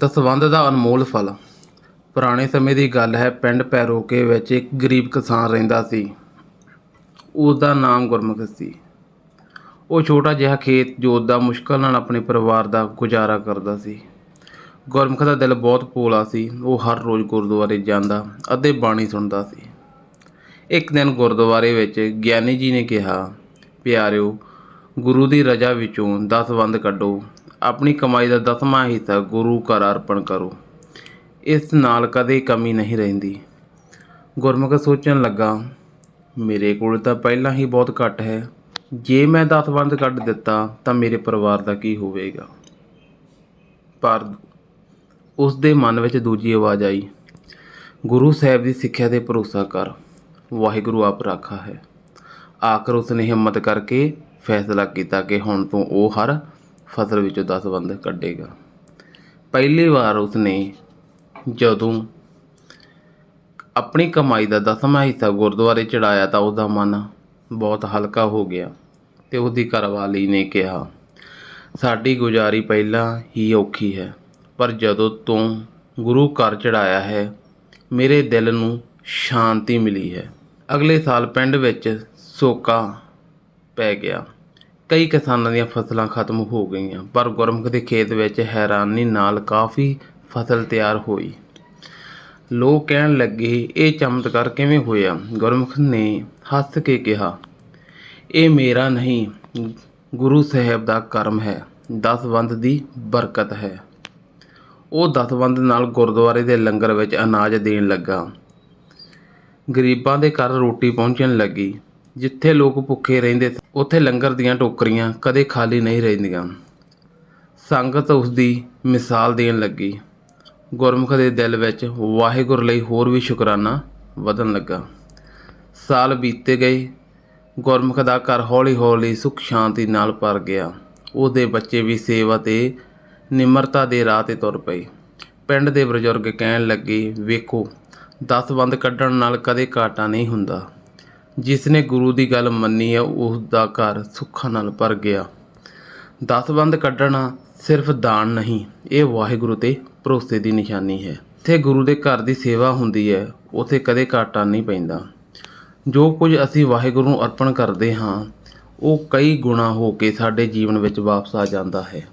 ਦਸਵੰਧ ਦਾ ਅਨਮੋਲ ਫਲ। ਪੁਰਾਣੇ ਸਮੇਂ ਦੀ ਗੱਲ ਹੈ, ਪਿੰਡ ਪੈਰੋਕੇ ਵਿੱਚ ਇੱਕ ਗਰੀਬ ਕਿਸਾਨ ਰਹਿੰਦਾ ਸੀ। ਉਸ ਦਾ ਨਾਮ ਗੁਰਮੁਖ ਸੀ। ਉਹ ਛੋਟਾ ਜਿਹਾ ਖੇਤ ਜੋਤਦਾ ਮੁਸ਼ਕਲ ਨਾਲ ਆਪਣੇ ਪਰਿਵਾਰ ਦਾ ਗੁਜ਼ਾਰਾ ਕਰਦਾ ਸੀ। ਗੁਰਮੁਖ ਦਾ ਦਿਲ ਬਹੁਤ ਭੋਲਾ ਸੀ। ਉਹ ਹਰ ਰੋਜ਼ ਗੁਰਦੁਆਰੇ ਜਾਂਦਾ ਅਤੇ ਬਾਣੀ ਸੁਣਦਾ ਸੀ। ਇੱਕ ਦਿਨ ਗੁਰਦੁਆਰੇ ਵਿੱਚ ਗਿਆਨੀ ਜੀ ਨੇ ਕਿਹਾ, ਪਿਆਰਿਓ, ਗੁਰੂ ਦੀ ਰਜ਼ਾ ਵਿੱਚੋਂ ਦਸਵੰਧ ਕੱਢੋ। ਆਪਣੀ ਕਮਾਈ ਦਾ ਦਸਵਾਂ ਹਿੱਸਾ ਗੁਰੂ ਘਰ ਅਰਪਣ ਕਰੋ। ਇਸ ਨਾਲ ਕਦੇ ਕਮੀ ਨਹੀਂ ਰਹਿੰਦੀ। ਗੁਰਮੁਖ ਸੋਚਣ ਲੱਗਾ, ਮੇਰੇ ਕੋਲ ਤਾਂ ਪਹਿਲਾਂ ਹੀ ਬਹੁਤ ਘੱਟ ਹੈ। ਜੇ ਮੈਂ ਦਸਵੰਦ ਕੱਢ ਦਿੱਤਾ, ਤਾਂ ਮੇਰੇ ਪਰਿਵਾਰ ਦਾ ਕੀ ਹੋਵੇਗਾ? ਪਰ ਉਸ ਦੇ ਮਨ ਵਿੱਚ ਦੂਜੀ ਆਵਾਜ਼ ਆਈ, ਗੁਰੂ ਸਾਹਿਬ ਦੀ ਸਿੱਖਿਆ ਤੇ ਭਰੋਸਾ ਕਰ। ਵਾਹਿਗੁਰੂ ਆਪ ਰਾਖਾ ਹੈ। ਆਖਰ ਉਸ ਨੇ ਹਿੰਮਤ ਕਰਕੇ ਫੈਸਲਾ ਕੀਤਾ ਕਿ ਹੁਣ ਤੋਂ ਉਹ ਹਰ ਫਸਲ ਵਿੱਚੋਂ ਦਸਵੰਧ ਕੱਢੇਗਾ। ਪਹਿਲੀ ਵਾਰ ਉਸਨੇ ਜਦੋਂ ਆਪਣੀ ਕਮਾਈ ਦਾ ਦਸਵਾਂ ਹਿੱਸਾ ਗੁਰਦੁਆਰੇ ਚੜਾਇਆ ਤਾਂ ਉਹਦਾ ਮਨ ਬਹੁਤ ਹਲਕਾ ਹੋ ਗਿਆ ਤੇ ਉਹਦੀ ਘਰਵਾਲੀ ਨੇ ਕਿਹਾ, ਸਾਡੀ ਗੁਜ਼ਾਰੀ ਪਹਿਲਾਂ ਹੀ ਔਖੀ ਹੈ, ਪਰ ਜਦੋਂ ਤੋਂ ਗੁਰੂ ਘਰ ਚੜਾਇਆ ਹੈ, ਮੇਰੇ ਦਿਲ ਨੂੰ ਸ਼ਾਂਤੀ ਮਿਲੀ ਹੈ। ਅਗਲੇ ਸਾਲ ਪਿੰਡ ਵਿੱਚ ਸੋਕਾ ਪੈ ਗਿਆ। ਕਈ ਕਿਸਾਨਾਂ ਦੀਆਂ ਫਸਲਾਂ ਖਤਮ ਹੋ ਗਈਆਂ, ਪਰ ਗੁਰਮੁਖ ਦੇ ਖੇਤ ਵਿੱਚ ਹੈਰਾਨੀ ਨਾਲ ਕਾਫੀ ਫਸਲ ਤਿਆਰ ਹੋਈ। ਲੋਕ ਕਹਿਣ ਲੱਗੇ, ਇਹ ਚਮਤਕਾਰ ਕਿਵੇਂ ਹੋਇਆ? ਗੁਰਮੁਖ ਨੇ ਹੱਸ ਕੇ ਕਿਹਾ, ਇਹ ਮੇਰਾ ਨਹੀਂ, ਗੁਰੂ ਸਾਹਿਬ ਦਾ ਕਰਮ ਹੈ ਦਸਵੰਧ ਦੀ ਬਰਕਤ ਹੈ। ਉਹ ਦਸਵੰਧ ਨਾਲ ਗੁਰਦੁਆਰੇ ਦੇ ਲੰਗਰ ਵਿੱਚ ਅਨਾਜ ਦੇਣ ਲੱਗਾ। ਗਰੀਬਾਂ ਦੇ ਘਰ ਰੋਟੀ ਪਹੁੰਚਣ ਲੱਗੀ। ਜਿੱਥੇ ਲੋਕ ਭੁੱਖੇ ਰਹਿੰਦੇ ਸੀ, ਉੱਥੇ ਲੰਗਰ ਦੀਆਂ ਟੋਕਰੀਆਂ ਕਦੇ ਖਾਲੀ ਨਹੀਂ ਰਹਿੰਦੀਆਂ। ਸੰਗਤ ਉਸ ਦੀ ਮਿਸਾਲ ਦੇਣ ਲੱਗੀ। ਗੁਰਮੁਖ ਦੇ ਦਿਲ ਵਿੱਚ ਵਾਹਿਗੁਰੂ ਲਈ ਹੋਰ ਵੀ ਸ਼ੁਕਰਾਨਾ ਵਧਣ ਲੱਗਾ। ਸਾਲ ਬੀਤੇ ਗਏ ਗੁਰਮੁਖ ਦਾ ਘਰ ਹੌਲੀ-ਹੌਲੀ ਸੁਖ ਸ਼ਾਂਤੀ ਨਾਲ ਭਰ ਗਿਆ। ਉਹਦੇ ਬੱਚੇ ਵੀ ਸੇਵਾ ਤੇ ਨਿਮਰਤਾ ਦੇ ਰਾਹ ਤੇ ਤੁਰ ਪਏ। ਪਿੰਡ ਦੇ ਬਜ਼ੁਰਗ ਕਹਿਣ ਲੱਗੇ ਵੇਖੋ ਦਸਵੰਧ ਕੱਢਣ ਨਾਲ ਕਦੇ ਘਾਟਾ ਨਹੀਂ ਹੁੰਦਾ। ਜਿਸ ਨੇ ਗੁਰੂ ਦੀ ਗੱਲ ਮੰਨੀ ਹੈ, ਉਸ ਦਾ ਘਰ ਸੁੱਖਾਂ ਨਾਲ ਭਰ ਗਿਆ। ਦਸਵੰਧ ਕੱਢਣਾ ਸਿਰਫ ਦਾਨ ਨਹੀਂ, ਇਹ ਵਾਹਿਗੁਰੂ ਤੇ ਭਰੋਸੇ ਦੀ ਨਿਸ਼ਾਨੀ ਹੈ। ਇੱਥੇ ਗੁਰੂ ਦੇ ਘਰ ਦੀ ਸੇਵਾ ਹੁੰਦੀ ਹੈ, ਉਥੇ ਕਦੇ ਘਾਟਾ ਨਹੀਂ ਪੈਂਦਾ। ਜੋ ਕੁਝ ਅਸੀਂ ਵਾਹਿਗੁਰੂ ਨੂੰ ਅਰਪਣ ਕਰਦੇ ਹਾਂ, ਉਹ ਕਈ ਗੁਣਾ ਹੋ ਕੇ ਸਾਡੇ ਜੀਵਨ ਵਿੱਚ ਵਾਪਸ ਆ ਜਾਂਦਾ ਹੈ।